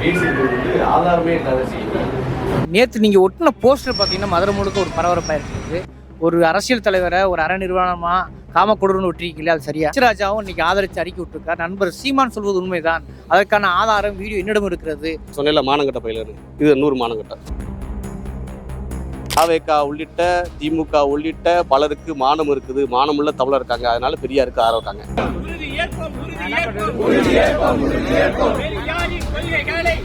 வந்து ஆதாரமே இல்லாத செய்தி நேற்று நீங்கள் ஒட்டின போஸ்டர் பார்த்தீங்கன்னா மதுரை முழுக்க ஒரு பரபரப்பாக இருக்குது ஒரு அரசியல் தலைவரை ஒரு அற நிர்வாணமாக காமக்கொடர்னு ஒட்டிருக்கீங்களா அது சரியா? ராஜாவும் இன்னைக்கு ஆதரித்து அறிக்கை விட்டுருக்கார். நண்பர் சீமான் சொல்வது உண்மைதான். அதற்கான ஆதாரம் வீடியோ என்னிடம் இருக்கிறது? சொன்னேன்ல மானங்கட்ட பயிலர் இது நூறு மானங்கட்ட. தாவேக்கா உள்ளிட்ட திமுக உள்ளிட்ட பலருக்கு மானம் இருக்குது. மானமுள்ள தமிழர் இருக்காங்க. அதனால பெரியாருக்கு ஆதரவு இருக்காங்க.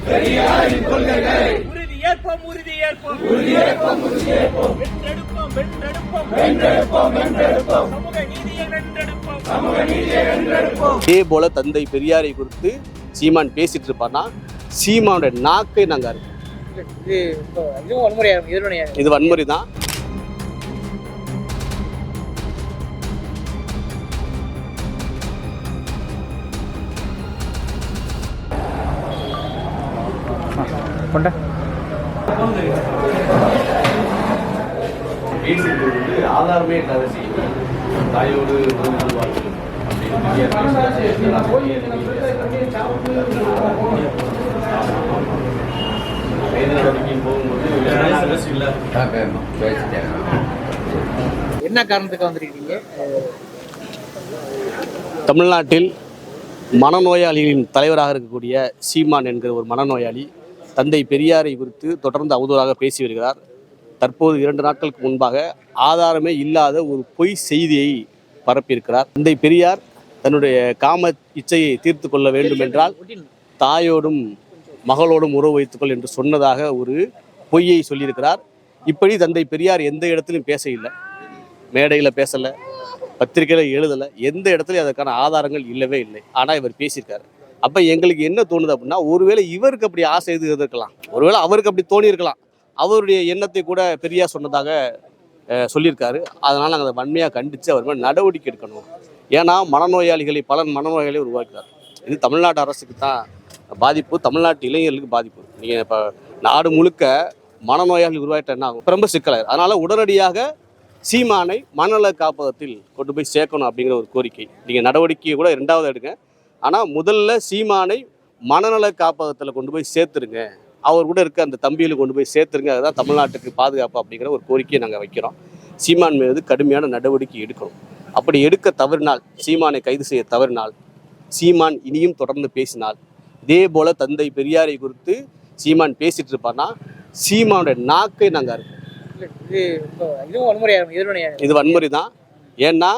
பெரியாரின் கொள்கைகளை உறுதி ஏற்போம் உறுதி ஏற்போம். உறுதி ஏற்போம் உறுதி ஏற்போம். வென்றெடுப்போம் வென்றெடுப்போம். வென்றெடுப்போம் சமூக நீதியை வென்றெடுப்போம். சமூக நீதியை வென்றெடுப்போம். இதே போல தந்தை பெரியாரை குறித்து சீமான் பேசிட்டு இருப்பான்னா சீமானோட நாக்கை நாங்க அறிவோம். இது இதுவும் வன்முறையாக எதிர்வினையாக இது வன்முறை தான் கொண்ட. ஆதாரமே இல்லாத செய்தி தாயோடு என்ன காரணத்துக்கு வந்திருக்கீங்க? தமிழ்நாட்டில் மனநோயாளிகளின் தலைவராக இருக்கக்கூடிய சீமான் என்கிற ஒரு மனநோயாளி தந்தை பெரியாரை குறித்து தொடர்ந்து அவதூறாக பேசி வருகிறார். தற்போது இரண்டு நாட்களுக்கு முன்பாக ஆதாரமே இல்லாத ஒரு பொய் செய்தியை பரப்பியிருக்கிறார். தந்தை பெரியார் தன்னுடைய காம இச்சையை தீர்த்து கொள்ள வேண்டும் என்றால் தாயோடும் மகளோடும் உறவு வைத்துக்கொள் என்று சொன்னதாக ஒரு பொய்யை சொல்லியிருக்கிறார். இப்படி தந்தை பெரியார் எந்த இடத்திலும் பேச இல்லை மேடையில் பேசலை பத்திரிக்கையில் எழுதலை எந்த இடத்துலையும் அதற்கான ஆதாரங்கள் இல்லவே இல்லை. ஆனால் இவர் பேசியிருக்காரு. அப்போ எங்களுக்கு என்ன தோணுது அப்படின்னா ஒருவேளை இவருக்கு அப்படி ஆசை எது இருக்கலாம் ஒருவேளை அவருக்கு அப்படி தோணி இருக்கலாம் அவருடைய எண்ணத்தை கூட பெரியார் சொன்னதாக சொல்லியிருக்காரு. அதனால் நாங்கள் அதை வன்மையாக கண்டித்து அவர் மேலே நடவடிக்கை எடுக்கணும். ஏன்னா மனநோயாளிகளை பல மனநோயாளிகளை உருவாக்கிறார். இது தமிழ்நாடு அரசுக்கு தான் பாதிப்பு தமிழ்நாட்டு இளைஞர்களுக்கு பாதிப்பு. நீங்கள் இப்போ நாடு முழுக்க மனநோயாளி உருவாயிட்ட என்ன ஆகும்? ரொம்ப சிக்கலாயிரும். அதனால் உடனடியாக சீமானை மனநல காப்பகத்தில் கொண்டு போய் சேர்க்கணும் அப்படிங்கிற ஒரு கோரிக்கை. நீங்கள் நடவடிக்கையை கூட ரெண்டாவது எடுங்க. ஆனால் முதல்ல சீமானை மனநல காப்பகத்தில் கொண்டு போய் சேர்த்துருங்க. அவர் கூட இருக்க அந்த தம்பியில் கொண்டு போய் சேர்த்துருங்க. அதுதான் தமிழ்நாட்டுக்கு பாதுகாப்பு அப்படிங்கிற ஒரு கோரிக்கையை நாங்கள் வைக்கிறோம். சீமான் மீது கடுமையான நடவடிக்கை எடுக்கணும். அப்படி எடுக்க தவறினால் சீமானை கைது செய்ய தவறினால் சீமான் இனியும் தொடர்ந்து பேசினால் இதே போல தந்தை பெரியாரை குறித்து சீமான் பேசிட்டு இருப்பான்னா சீமானோட நாக்கை நாங்கள் எதிர்வினையாக இது வன்முறை தான் ஏன்னா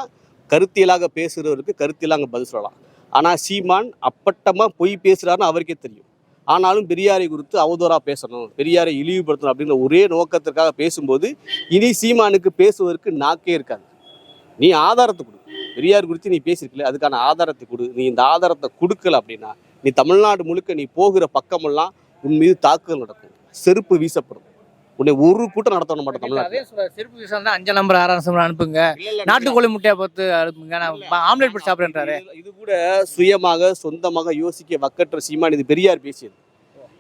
கருத்தியலாக பேசுகிறவருக்கு கருத்தியலாக பதில் சொல்லலாம். ஆனால் சீமான் அப்பட்டமாக பொய் பேசுகிறாருன்னு அவருக்கே தெரியும். ஆனாலும் பெரியாரை குறித்து அவதூறாக பேசணும் பெரியாரை இழிவுபடுத்தணும் அப்படிங்கிற ஒரே நோக்கத்திற்காக பேசும்போது இனி சீமானுக்கு பேசுவதற்கு நாக்கே இருக்காது. நீ ஆதாரத்தை கொடு. பெரியார் குறித்து நீ பேசியிருக்கல அதுக்கான ஆதாரத்தை கொடு. நீ இந்த ஆதாரத்தை கொடுக்கல அப்படின்னா நீ தமிழ்நாடு முழுக்க நீ போகிற பக்கமெல்லாம் உன் மீது தாக்குதல் நடக்கும். செருப்பு வீசப்படும். உன்னை ஒரு கூட்டம் நடத்த மாட்டோம் தமிழ்நாட்டில். செருப்பு விஷயம் தான் அஞ்சாம் நம்பர் ஆறாம் நம்பர் அனுப்புங்க. நாட்டுக்கோழி முட்டையை பார்த்து அனுப்புங்க. நான் ஆம்லேட் போட்டு சாப்பிட்றேன்றாரு. இது- கூட சுயமாக சொந்தமாக யோசிக்க வக்கற்ற சீமான் இது பெரியார் பேசியது.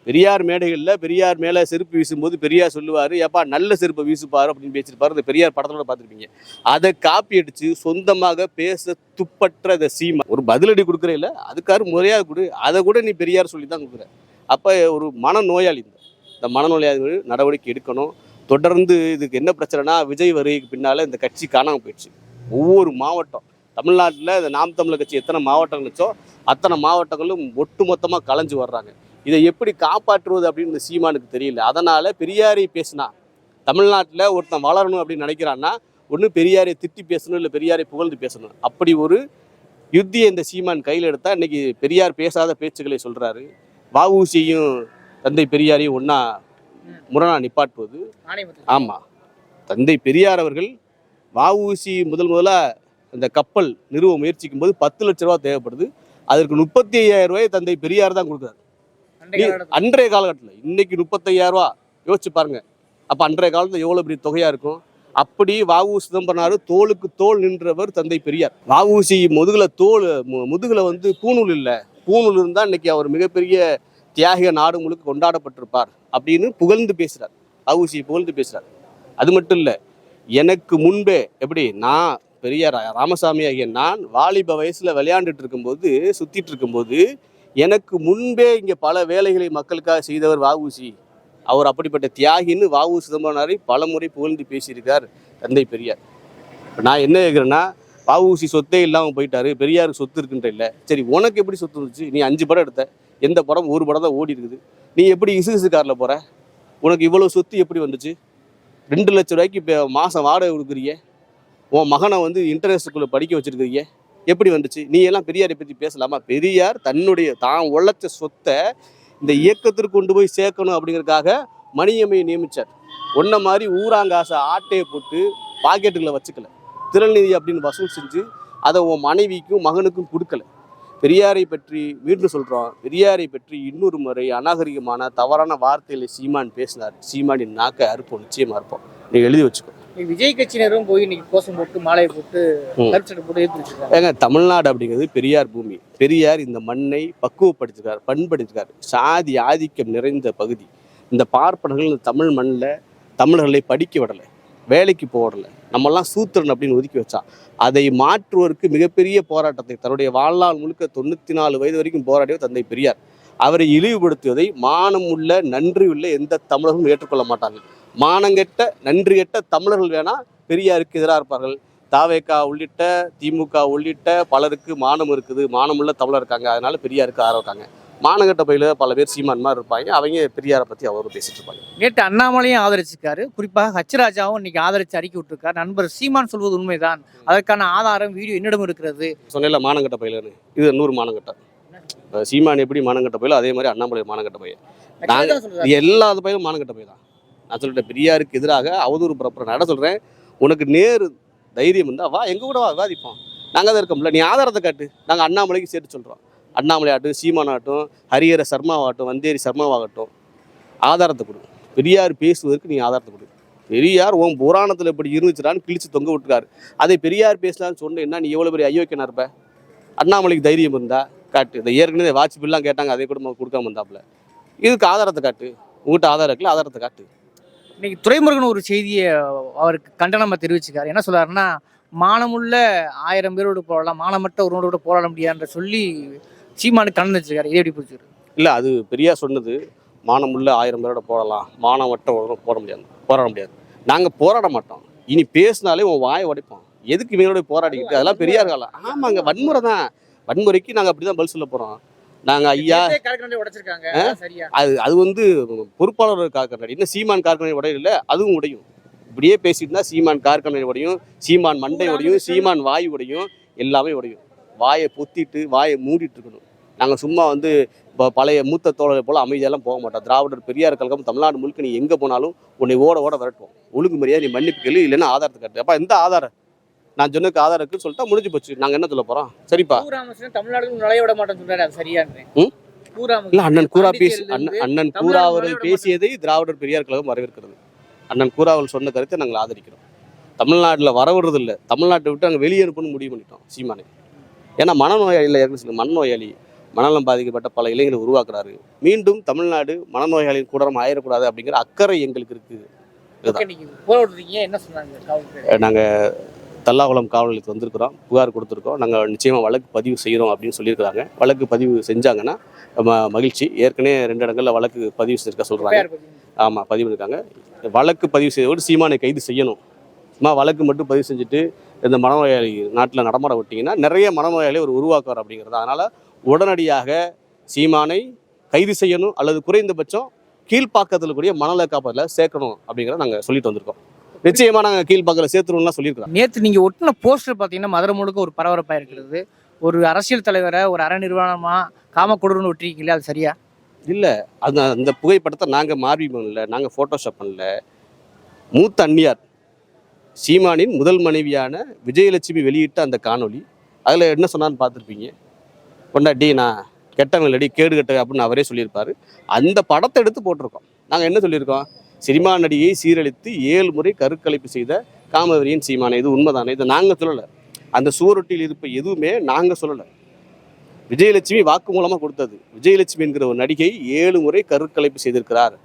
பெரியார் மேடைகளில் பெரியார் மேலே செருப்பு வீசும்போது பெரியார் சொல்லுவார் ஏப்பா நல்ல செருப்பை வீசுப்பாரு அப்படின்னு பேசியிருப்பாரு. இந்த பெரியார் படத்தோட பார்த்துருப்பீங்க. அதை காப்பி அடித்து சொந்தமாக பேச துப்பற்ற இந்த சீமா ஒரு பதிலடி கொடுக்குற இல்லை அதுக்காரு முறையாக கொடு. அதை கூட நீ பெரியார் சொல்லி தான் கொடுக்குற. அப்போ ஒரு மனநோயாளி இந்த. இந்த மனநோயாளிகள் நடவடிக்கை எடுக்கணும். தொடர்ந்து இதுக்கு என்ன பிரச்சனைனா விஜய் வருகைக்கு பின்னால் இந்த கட்சி காணாமல் போயிடுச்சு. ஒவ்வொரு மாவட்டம் தமிழ்நாட்டில் இந்த நாம் தமிழர் கட்சி எத்தனை மாவட்டம் இருந்துச்சோ அத்தனை மாவட்டங்களும் ஒட்டுமொத்தமாக கலைஞ்சு வர்றாங்க. இதை எப்படி காப்பாற்றுவது அப்படின்னு சீமானுக்கு தெரியல. அதனால் பெரியாரை பேசினா தமிழ்நாட்டில் ஒருத்தன் வளரணும் அப்படின்னு நினைக்கிறான்னா ஒன்று பெரியாரை திட்டி பேசணும் இல்லை பெரியாரை புகழ்ந்து பேசணும். அப்படி ஒரு யுத்தியை இந்த சீமான் கையில் எடுத்தால் இன்றைக்கி பெரியார் பேசாத பேச்சுக்களை சொல்கிறாரு வஉசியும் தந்தை பெரியாரையும் ஒன்றா முரணா நிப்பாட்டுவது. ஆமாம் தந்தை பெரியார் அவர்கள் வஉசி முதல் முதலாக இந்த கப்பல் நிறுவ முயற்சிக்கும் போது பத்து லட்ச ரூபா தேவைப்படுது. அதற்கு முப்பத்தி ஐயாயிரம் ரூபாய் தந்தை பெரியார் தான் கொடுக்குறாரு. அன்றைய காலகட்டத்தில். இன்னைக்கு முப்பத்தையாயிரம் ரூபா யோசிச்சு பாருங்க. அப்போ அன்றைய காலத்தில் எவ்வளோ பெரிய தொகையாக இருக்கும்? அப்படி வாவு சிதம்பரனார் தோளுக்கு தோள் நின்றவர் தந்தை பெரியார். வாவூசி முதுகுல தோல் முதுகுல வந்து பூணூல் இல்லை. பூணூல் இருந்தால் இன்னைக்கு அவர் மிகப்பெரிய தியாகிக நாடு முழுக்க கொண்டாடப்பட்டிருப்பார் அப்படின்னு புகழ்ந்து பேசுகிறார் வாவூசியை புகழ்ந்து பேசுகிறார் அது மட்டும் இல்லை எனக்கு முன்பே எப்படி நான் பெரியார் ராமசாமி ஆகிய நான் வாலிப வயசில் விளையாண்டுட்டு இருக்கும்போது சுற்றிட்டு இருக்கும்போது எனக்கு முன்பே இங்கே பல வேலைகளை மக்களுக்காக செய்தவர் வஉசி அவர் அப்படிப்பட்ட தியாகின்னு வஉ சிதம்பரனாரை பல முறை புகழ்ந்து பேசியிருக்கார் தந்தை பெரியார். நான் என்ன கேட்குறேன்னா வஉசி சொத்தே இல்லாமல் போயிட்டாரு பெரியாருக்கு சொத்து இருக்குன்ற இல்லை. சரி உனக்கு எப்படி சொத்து இருந்துச்சு நீ அஞ்சு படம் எடுத்த. எந்த படம் ஒரு படம் தான் ஓடி இருக்குது. நீ எப்படி இசு காரில் போகிற உனக்கு இவ்வளோ சொத்து எப்படி வந்துச்சு? ரெண்டு லட்ச ரூபாய்க்கு இப்போ மாதம் வாடகை கொடுக்குறீங்க. உன் மகனை வந்து இன்டர்நேஷனல் படிக்க வச்சிருக்கிறீங்க. எப்படி வந்துச்சு? நீ எல்லாம் பெரியாரை பற்றி பேசலாமா? பெரியார் தன்னுடைய தான் உழைச்ச சொத்தை இந்த இயக்கத்திற்கு கொண்டு போய் சேர்க்கணும் அப்படிங்கிறதுக்காக மணியம்மையை நியமித்தார் ஒன்ன மாதிரி ஊராங்காசை ஆட்டையை போட்டு பாக்கெட்டுகளை வச்சுக்கல. திரள்நிதி அப்படின்னு வசூல் செஞ்சு அதை உன் மனைவிக்கும் மகனுக்கும் கொடுக்கல. பெரியாரை பற்றி மீண்டும் சொல்கிறோம் பெரியாரை பற்றி இன்னொரு முறை அநாகரிகமான தவறான வார்த்தைகளை சீமான் பேசினார். சீமானின் நாக்கை அறுப்போம். நிச்சயமா இருப்போம் நீ எழுதி வச்சுக்கோ. விஜய் கட்சியினரும் போய் இன்னைக்கு கோஷம் போட்டு மாலையை போட்டு போட்டு ஏங்க தமிழ்நாடு அப்படிங்கிறது பெரியார் பூமி. பெரியார் இந்த மண்ணை பக்குவப்படுத்திருக்கார் பண்படுத்திருக்கார். சாதி ஆதிக்கம் நிறைந்த பகுதி. இந்த பார்ப்பனர்கள் இந்த தமிழ் மண்ணில் தமிழர்களை படிக்க விடலை வேலைக்கு போடலை நம்மெல்லாம் சூத்திரன் அப்படின்னு ஒதுக்கி வச்சா. அதை மாற்றுவதற்கு மிகப்பெரிய போராட்டத்தை தன்னுடைய வாழ்நாள் முழுக்க தொண்ணூற்றி நாலு வயது வரைக்கும் போராடியவர் தந்தை பெரியார். அவரை இழிவுபடுத்துவதை மானம் உள்ள நன்றி உள்ள எந்த தமிழர்களும் ஏற்றுக்கொள்ள மாட்டார்கள். மானங்கெட்ட நன்றி கெட்ட தமிழர்கள் வேணா பெரியாருக்கு எதிராக இருப்பார்கள். தாவேக்கா உள்ளிட்ட திமுக உள்ளிட்ட பலருக்கு மானம் இருக்குது. மானமுள்ள தமிழர் இருக்காங்க. அதனால பெரியாருக்கு ஆதரவு இருக்காங்க. மானங்கெட்ட பையில பல பேர் சீமான் மாதிரி இருப்பாங்க. அவங்க பெரியாரை பத்தி அவரும் பேசிட்டு இருப்பாங்க. நேற்று அண்ணாமலையும் ஆதரிச்சிருக்காரு. குறிப்பாக ஹச்ராஜாவும் இன்னைக்கு ஆதரிச்சு அறிக்கை விட்டுருக்காரு. நண்பர் சீமான் சொல்வது உண்மைதான். அதற்கான ஆதாரம் வீடியோ என்னிடம் இருக்கிறது. சொன்னேன்ல மானங்கெட்ட பையிலன்னு இது நூறு மானங்கெட்ட இப்ப சீமான் எப்படி மானங்கெட்ட பையிலோ அதே மாதிரி அண்ணாமலை மானங்கெட்ட பையன் நாங்க- ஹச்ராஜா சொல்றாரு. இது எல்லா பையனும் மானங்கெட்ட பை தான் நான் சொல்லிட்டேன் பெரியாருக்கு எதிராக அவதூறு பரப்புற நட சொல்றேன். உனக்கு நேரு தைரியம் இருந்தா வா எங்க கூட வா விவாதிப்போம். நாங்க தான் இருக்கோம்ல நீ ஆதாரத்தை காட்டு. நாங்க அண்ணாமலைக்கு சேர்த்து சொல்றோம். அண்ணாமலை ஆகட்டும் சீமான் ஆகட்டும் ஹரிஹர சர்மாவாகட்டும் வந்தேரி சர்மாவாகட்டும் ஆதாரத்தை கொடு. பெரியார் பேசுவதற்கு நீ ஆதாரத்தை கொடு. பெரியார் உன் புராணத்தில் இப்படி இருந்துச்சுடான்னு கிழிச்சு தொங்க விட்டுருக்காரு அதை பெரியார் பேசலான்னு சொன்னேன்னா நீ எவ்வளோ பெரிய ஐயோக்கியனா இருப்ப? அண்ணாமலைக்கு தைரியம் இருந்தா காட்டு. இந்த ஏற்கனவே வாட்ச் பில்லாம் கேட்டாங்க அதை கூட கொடுக்காம இருந்தாப்புல. இதுக்கு ஆதாரத்தை காட்டு. உங்ககிட்ட ஆதாரம் இருக்குல்ல ஆதாரத்தை காட்டு. இன்னைக்கு துறைமுருகன் ஒரு செய்தியை அவருக்கு கண்டனமாக தெரிவிச்சிருக்காரு. என்ன சொல்றாருன்னா மானமுள்ள ஆயிரம் பேரோடு போராடலாம் மானமற்ற ஒருவனோட போராட முடியாதுன்ற சொல்லி சீமானுக்கு கண்டனம் வச்சிருக்காரு. இதை எப்படி பிடிச்சிருக்கு இல்லை அது பெரியார் சொன்னது மானமுள்ள ஆயிரம் பேரோட போடலாம். மானமற்ற ஒருவரும் போட முடியாது போராட முடியாது. நாங்கள் போராட மாட்டோம். இனி பேசினாலே உன் வாயை உடைப்போம். எதுக்கு இவங்களோட போராடிக்கிட்டு? அதெல்லாம் பெரியார் காலம். ஆமாங்க வன்முறை தான். வன்முறைக்கு நாங்கள் அப்படி தான் பதில் சொல்ல போகிறோம் நாங்கள் ஐயா அது அது வந்து பொறுப்பாளர் கார்கண்ணாடி இன்னும் சீமான் கார்கண்ணாடி உடையும் இல்லை அதுவும் உடையும். இப்படியே பேசிட்டு இருந்தா சீமான் கார்கண்ணாடி உடையும் சீமான் மண்டை உடையும். சீமான் வாய் உடையும் எல்லாமே உடையும். வாயை பொத்திட்டு வாயை மூடிட்டு இருக்கணும். நாங்கள் சும்மா வந்து இப்போ பழைய மூத்த தோழரை போல அமைதியெல்லாம் போக மாட்டோம். திராவிடர் பெரியார் கழகம் தமிழ்நாடு முழுக்க நீ எங்கே போனாலும் உன்னை ஓட ஓட விரட்டுவோம். ஒழுங்கு மரியாதை நீ மன்னிப்பு கேளு இல்லைன்னா ஆதாரத்தை காட்டு அப்பா எந்த ஆதாரம்? நான் சொன்னதுக்கு ஆதாரம் இருக்குன்னு சொல்லிட்டா முடிஞ்சு போச்சு. நாங்கள் என்ன சொல்ல போகிறோம் சரிப்பா. தமிழ்நாடு நுழைய விட மாட்டேன்னு ம்? பூராமசன். இல்ல அண்ணன் கூறா பேசி அண்ணன் அண்ணன் கூறா அவர்கள் பேசியதை திராவிடர் பெரியார் கழகம் வரவேற்கிறது. அண்ணன் கூறா அவர்கள் சொன்ன கருத்தை நாங்கள் ஆதரிக்கிறோம். தமிழ்நாட்டில் வரவிடுறது இல்லை தமிழ்நாட்டை விட்டு அங்கே வெளியே அனுப்பணும்னு முடிவு பண்ணிட்டோம் சீமானை. ஏன்னா மனநோயாளியில் ஏற்கனவே மனநோயாளி மனநலம் பாதிக்கப்பட்ட பல இளைஞர்களை உருவாக்குறாரு. மீண்டும் தமிழ்நாடு மனநோயாளியின் கூடரம் ஆயிடக்கூடாது அப்படிங்கிற அக்கறை எங்களுக்கு இருக்குது. நாங்கள் தல்லாகுளம் காவல் நிலையத்துக்கு வந்திருக்கிறோம். புகார் கொடுத்துருக்கோம். நாங்கள் நிச்சயமாக வழக்கு பதிவு செய்கிறோம் அப்படின்னு சொல்லியிருக்கிறாங்க. வழக்கு பதிவு செஞ்சாங்கன்னா ம- மகிழ்ச்சி. ஏற்கனவே ரெண்டு இடங்களில் வழக்கு பதிவு செஞ்சிருக்க சொல்கிறாங்க. ஆமாம் பதிவு. இருக்காங்க. வழக்கு பதிவு செய்தோடு சீமானை கைது செய்யணும். சும்மா வழக்கு மட்டும் பதிவு செஞ்சுட்டு இந்த மனநோயாளி நாட்டில் நடமாட விட்டிங்கன்னா நிறைய மனநோயாளி ஒரு உருவாக்குவார் அப்படிங்கிறது அதனால் உடனடியாக சீமானை கைது செய்யணும் அல்லது குறைந்தபட்சம் கீழ்ப்பாக்கத்தில் கூடிய மனநல காப்பதில் சேர்க்கணும் அப்படிங்கிறத நாங்கள் சொல்லிட்டு வந்திருக்கோம். நிச்சயமாக நாங்கள் கீழ்ப்பாக்கத்தில் சேர்த்துருவோம்லாம் சொல்லியிருக்கிறோம். நேத்து நீங்க ஒட்டின போஸ்டர் பாத்தீங்கன்னா மதுரை முழுக்க ஒரு பரபரப்பா இருக்கிறது. ஒரு அரசியல் தலைவரை ஒரு அற நிர்வாணமா காமக்கொடூர்னு ஒட்டிருக்கீங்களா அது சரியா? அந்த அந்த புகைப்படத்தை நாங்கள் மார்பி பண்ணல நாங்கள் ஃபோட்டோஷாப் பண்ணல. மூத்த அந்நியார் சீமானின் முதல் மனைவியான விஜயலட்சுமி வெளியிட்ட அந்த காணொளி அதில் என்ன சொன்னான்னு பார்த்துருப்பீங்க? கொண்டாட்டி நான் கெட்டவன் இல்லடி கேடு கெட்ட அப்படின்னு அவரே சொல்லியிருப்பார். அந்த படத்தை எடுத்து போட்டிருக்கோம். நாங்கள் என்ன சொல்லியிருக்கோம்? சினிமா நடிகை சீரழித்து ஏழு முறை கருக்கலைப்பு செய்த காமவரியின் சீமானை இது உண்மைதானே? இதை நாங்கள் சொல்லலை. அந்த சுவரொட்டியில் இருப்ப எதுவுமே நாங்கள் சொல்லலை. விஜயலட்சுமி வாக்கு மூலமாக கொடுத்தது. விஜயலட்சுமி என்கிற ஒரு நடிகை ஏழு முறை கருக்கலைப்பு செய்திருக்கிறார்.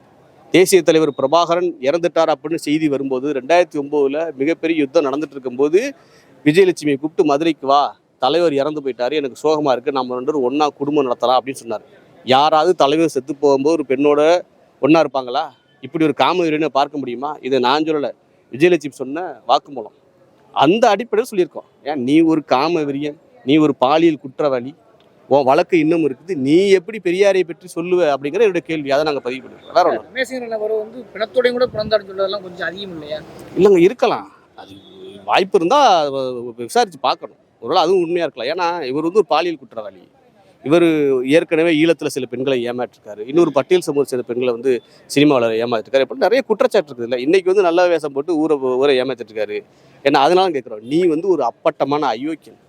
தேசிய தலைவர் பிரபாகரன் இறந்துட்டார் அப்படின்னு செய்தி வரும்போது ரெண்டாயிரத்தி ஒம்போதில் மிகப்பெரிய யுத்தம் நடந்துட்டு இருக்கும்போது விஜயலட்சுமியை கூப்பிட்டு மதுரைக்கு வா. தலைவர் இறந்து போயிட்டாரு எனக்கு சோகமாக இருக்குது நம்ம ரெண்டு பேரும் ஒன்றா குடும்பம் நடத்தலாம் அப்படின்னு சொன்னார். யாராவது தலைவர் செத்து போகும்போது ஒரு பெண்ணோட ஒன்றா இருப்பாங்களா? இப்படி ஒரு காமவீரனை பார்க்க முடியுமா? இதை நான் சொல்லலை. விஜயலட்சுமி சொன்ன வாக்குமூலம். அந்த அடிப்படையில் சொல்லியிருக்கோம். ஏன்? நீ ஒரு காம வெறியன் நீ ஒரு பாலியல் குற்றவாளி உன் வழக்கு இன்னும் இருக்குது நீ எப்படி பெரியாரை பற்றி சொல்லுவ அப்படிங்கிற என்னுடைய கேள்வி. அதை நாங்கள் பதிவு பண்ணிருக்கோம் வேற அவர் வந்து பிணத்தோடையும் கூட பிறந்தாருன்னு சொல்றதெல்லாம் கொஞ்சம் அதிகம் இல்லையா? இல்லைங்க இருக்கலாம். அது வாய்ப்பு இருந்தால் விசாரித்து பார்க்கணும். ஒருவேளை அதுவும் உண்மையாக இருக்கலாம். ஏன்னா இவர் வந்து ஒரு பாலியல் குற்றவாளி. இவர் ஏற்கனவே ஈழத்தில் சில பெண்களை ஏமாற்றிருக்காரு. இன்னொரு பட்டியல் சமூக சில பெண்களை வந்து சினிமாவில் ஏமாற்றிருக்காரு இப்படி நிறைய குற்றச்சாட்டு இருக்குது. இல்லை இன்னைக்கு வந்து நல்ல வேஷம் போட்டு ஊரை ஊரை ஏமாத்திட்டு இருக்காரு ஏன்னா அதனால கேட்குறோம் நீ வந்து ஒரு அப்பட்டமான அயோக்கியன்.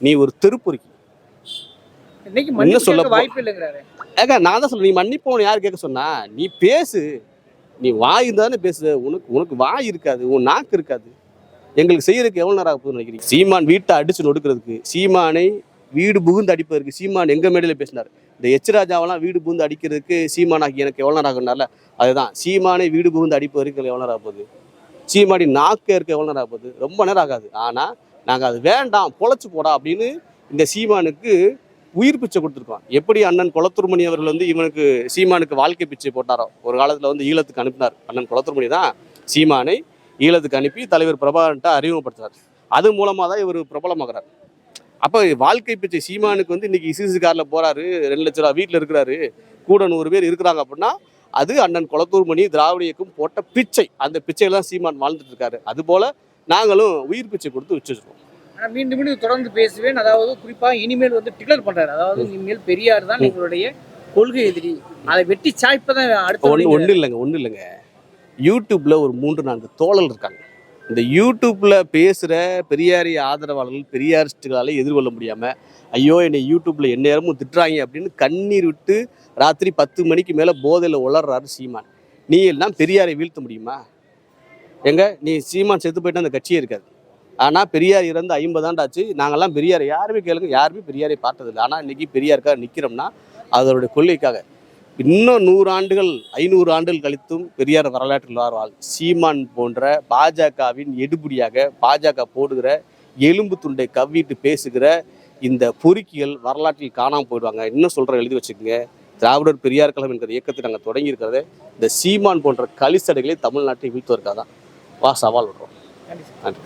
நீ ஒரு திருப்பொறிக்கி. மன்னிப்பு சொல்ல வாய்ப்பு இல்லைங்கிறாரு. ஏங்க நான் தான் சொல்றேன். நீ மன்னிப்போன்னு யார் கேட்க சொன்னா? நீ பேசு. நீ வாய் இருந்தானே பேசு உனக்கு உனக்கு வாய் இருக்காது. உன் நாக்கு இருக்காது. எங்களுக்கு செய்யறதுக்கு எவ்வளவு நேரம் ஆகும் நினைக்கிறீங்க? சீமான் வீட்டை அடிச்சு நொடுக்கிறதுக்கு சீமானை வீடு புகுந்து அடிப்பதற்கு சீமான் எங்க மேடையில பேசினார். இந்த எச்ராஜாவெல்லாம் வீடு புகுந்து அடிக்கிறதுக்கு சீமானாகி எனக்கு எவ்வளவு நேரம் ஆகுனால அதுதான். சீமானை வீடு புகுந்து அடிப்பதற்கு எவ்வளவு நேரம் ஆகுது சீமானி சீமாடி நாக்கு இருக்க எவ்வளவு நேரம் ஆகுது ரொம்ப நேரம் ஆகாது. ஆனா நாங்க அது வேண்டாம் பொழைச்சு போடா அப்படின்னு இந்த சீமானுக்கு உயிர் பிச்சை கொடுத்துருக்கோம். எப்படி அண்ணன் குளத்தூர்மணி அவர்கள் வந்து இவனுக்கு சீமானுக்கு வாழ்க்கை பிச்சை போட்டாரோ ஒரு காலத்தில் வந்து ஈழத்துக்கு அனுப்பினார். அண்ணன் குளத்தூர்மணி தான் சீமானை ஈழத்துக்கு அனுப்பி தலைவர் பிரபாகரன்ட்ட அறிமுகப்படுத்துறார். அது மூலமாக தான் இவர் பிரபலமாகிறார். அப்போ வாழ்க்கை பிச்சை சீமானுக்கு வந்து இன்னைக்கு இசிசி காரில் போறாரு ரெண்டு லட்ச ரூபா வீட்டில் இருக்கிறாரு கூட நூறு பேர் இருக்கிறாங்க அப்படின்னா அது அண்ணன் குளத்தூர்மணி திராவிட இயக்கம் போட்ட பிச்சை. அந்த பிச்சையில தான் சீமான் வாழ்ந்துட்டு இருக்காரு. அதுபோல நாங்களும் உயிர் பிச்சை கொடுத்து வச்சிருக்கோம். மீண்டும் மீண்டும் தொடர்ந்து பேசுவேன். அதாவது குறிப்பா இனிமேல் வந்து டிக்ளேர் பண்றாரு. அதாவது இனிமேல் பெரியார் தான் எங்களுடைய கொள்கை எதிரி. அதை வெட்டி சாய்ப்பதான் அடுத்த ஒன்று ஒன்றும் இல்லைங்க ஒன்றும் இல்லைங்க. யூடியூப்பில் ஒரு மூன்று நான்கு தோழல் இருக்காங்க. இந்த யூடியூப்பில் பேசுகிற பெரியாரிய ஆதரவாளர்கள் பெரியாரிஸ்டுகளால் எதிர்கொள்ள முடியாமல் ஐயோ என்னை யூடியூப்ல எந்நேரமும் திட்டுறாங்க அப்படின்னு கண்ணீர் விட்டு ராத்திரி பத்து மணிக்கு மேலே போதையில் உளர்றாரு சீமான். நீ எல்லாம் பெரியாரை வீழ்த்த முடியுமா? எங்க? நீ சீமான் செத்து போயிட்டு அந்த கட்சியே இருக்காது. ஆனால் பெரியார் இறந்து ஐம்பது ஆண்டாச்சு. நாங்கள்லாம் பெரியாரை யாருமே கேளுங்க யாருமே பெரியாரை பார்த்ததில்லை. ஆனால் இன்றைக்கி பெரியாருக்காக நிற்கிறோம்னா அதனுடைய கொள்கைக்காக. இன்னும் நூறு ஆண்டுகள் ஐநூறு ஆண்டுகள் கழித்தும் பெரியார் வரலாற்றில் வாழ்வாள். சீமான் போன்ற பாஜகவின் எடுபடியாக பாஜக போடுகிற எலும்பு துண்டை கவ்விட்டு பேசுகிற இந்த பொறுக்கிகள் வரலாற்றில் காணாமல் போயிடுவாங்க. இன்னும் சொல்கிற எழுதி வச்சுக்கோங்க. திராவிடர் பெரியார் கழகம் என்கிற இயக்கத்தை நாங்கள் தொடங்கி இருக்கிறது இந்த சீமான் போன்ற கலிசடைகளை தமிழ்நாட்டை வீழ்த்துவதற்காக தான் வா சவால் விடுறோம். நன்றி.